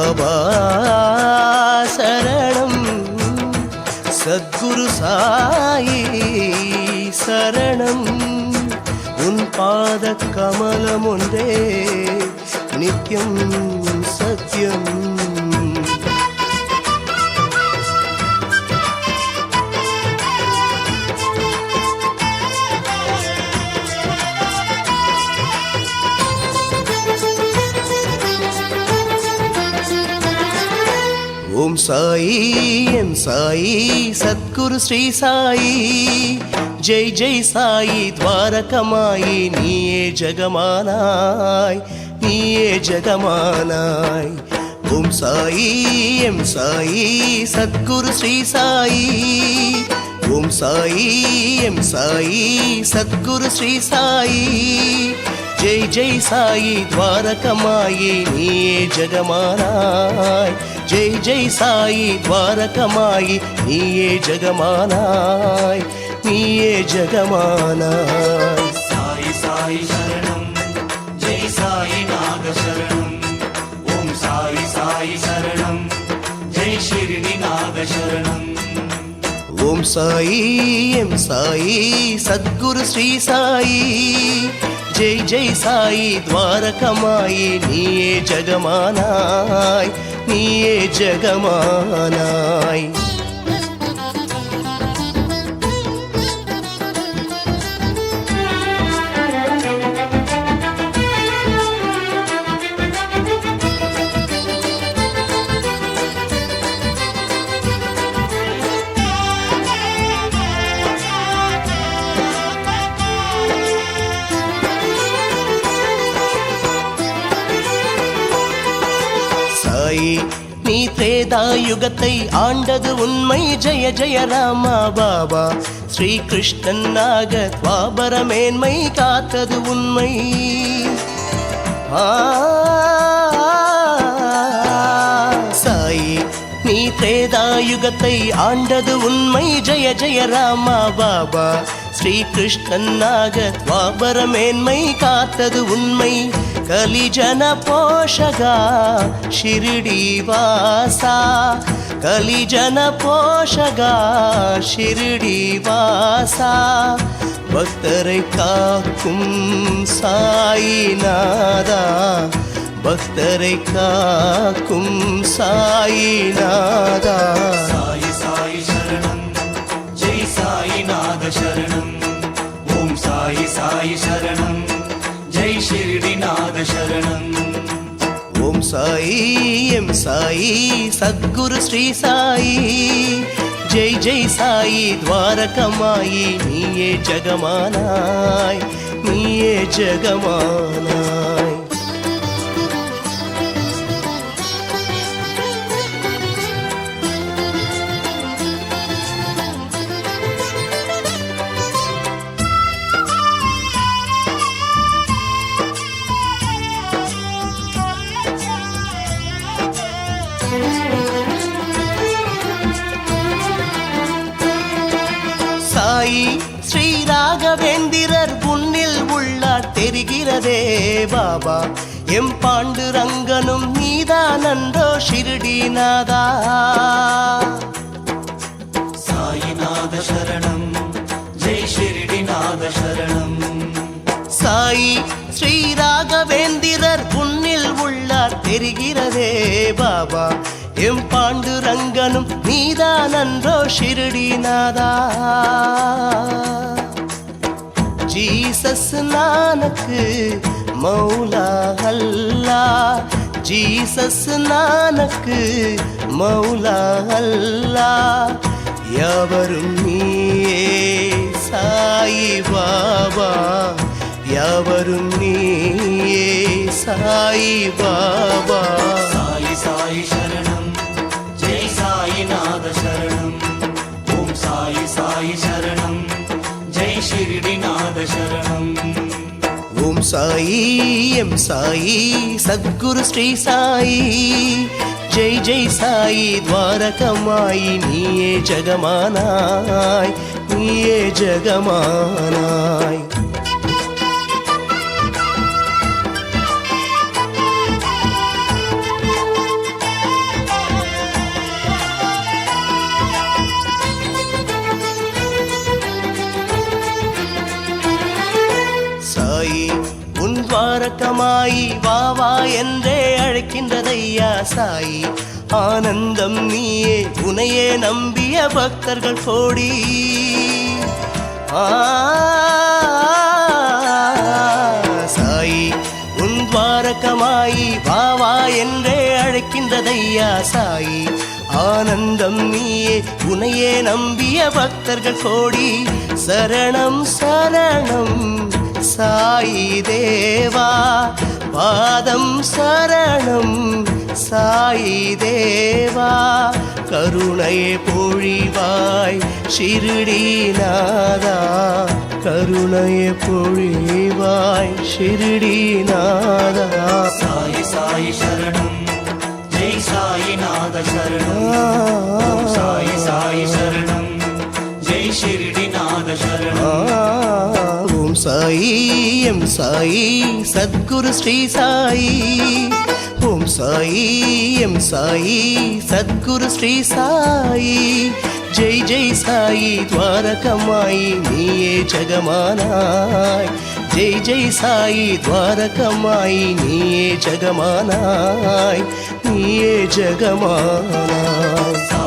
பாபா சரணம் சத்குரு சாயி சரணம் உன் பாத கமலம் ஒன்றே நித்யம் சத்யம் ஓம் சாயி எம் சாயி சத்குரு ஸ்ரீ சாயி ஜெய் ஜெய் சாயி துவாரகமாயி நீயே ஜெகமானாய் நீயே ஜெகமானாய் ஓம் சாயி எம் சாயி சத்குரு ஸ்ரீ சாயி ஓம் சாயி எம் சாயி சத்குரு ஸ்ரீ சாயி ஜெய் ஜெய் சாயி துவாரகமாயி நீயே ஜெகமானாய் ஜெய் ஜெய் சாயி துவாரகமாயி நீயே ஜெகமானாய் நீயே ஜெகமானாய். சாய் சாய் சரணம் ஜெய் சாய் நாக சரணம் ஓம் சாய் சாய் சரணம் ஜெய் ஷிர்டி நாக சரணம் ஓம் சாயி எம் சாயி சத்குரு ஸ்ரீ சாயி ஜெய் ஜெய் சாயி துவாரகமாயி நீயே ஜெகமானாய். நீயே ஜெகமானாய் நீ திரேதாயுகத்தை ஆண்டது உண்மை. ஜெய ஜெய ராமா பாபா. ஸ்ரீ கிருஷ்ணனாக நாக துவாபர மேன்மை காத்தது உண்மை. சாயி நீ திரேதாயுகத்தை ஆண்டது உண்மை. ஜெய ஜெய ராமா பாபா. ஸ்ரீ கிருஷ்ணனாக நாக துவாபர மேன்மை காத்தது உண்மை. கலிஜன போஷகா ஷிரிடி வாசா கலிஜன போஷகா ஷிரிடி வாசா பக்தரை காக்கும் சாயிநாதா பக்தரை காக்கும் சாயிநாதா சரணம். ஓம் சாயி எம் சாயி சத்குரு ஸ்ரீ சாயி. ஜெய் ஜெய் சாயி துவாரகமாயி நீயே ஜகமானாய் நீயே ஜகமானாய். தெரிகிறதே பாபா. எம் பாண்டு ரங்கனும் நீதானன்றோ ஷிருடிநாதா சாயிநாத சரணம் ஜெய் ஷிர்டி நாத சரணம். சாயி ஸ்ரீ ராகவேந்திரர் உன்னில் உள்ளார் தெரிகிறதே பாபா. எம் பாண்டு ரங்கனும் நீதானன்றோ ஷிருடிநாதா Jesus Nanak Maula Allah. Jesus Nanak Maula Allah. யாவரும் நீயே சாயி பாபா. யாவரும் நீயே சாயி பாபா. சாயி சாயி சரணம். ஜெய் சாயிநாத சரணம் ஓம் சாயி சாயி சரணம். ஜெய் ஷிர்டி ஓம் சாயி எம் சாயி சத்குரு ஸ்ரீ சாயி. ஜெய் ஜெய் சாயி துவாரகமாயி நீயே ஜகமானாய் நீயே ஜகமானாய். துவாரகமாயி வா வா என்றே அழைக்கின்றதையா சாயி? ஆனந்தம் நீயே உனையே நம்பிய பக்தர்கள் கோடி. சாயி உன் துவாரகமாயி வா வா என்றே அழைக்கின்றதையா சாயி? ஆனந்தம் நீயே உனையே நம்பிய பக்தர்கள் கோடி. சரணம் சரணம். சாயி தேவா பாதம் சரணம் சாயி தேவா கருணையை பொழிவாய் ஷிருடிநாதா கருணையை பொழிவாய் ஷிருடிநாதா சாயி சாயி சரணம் ஜெய் சாயிநாத சரணம். சாயி சாயி சரணம் ஜெய் ஷிர்டிநாத சரணம். சாயி எம் சாயி சத்குரு ஸ்ரீ சாயி. ஓம் சாயி எம் சாயி சத்குரு ஸ்ரீ சாயி. ஜெய் ஜெய் சாயி துவாரகமாயி நீயே ஜகமானாய். ஜெய் ஜெய் சாயி துவாரகமாயி நீயே ஜகமானாய். நீயே ஜகமானாய்.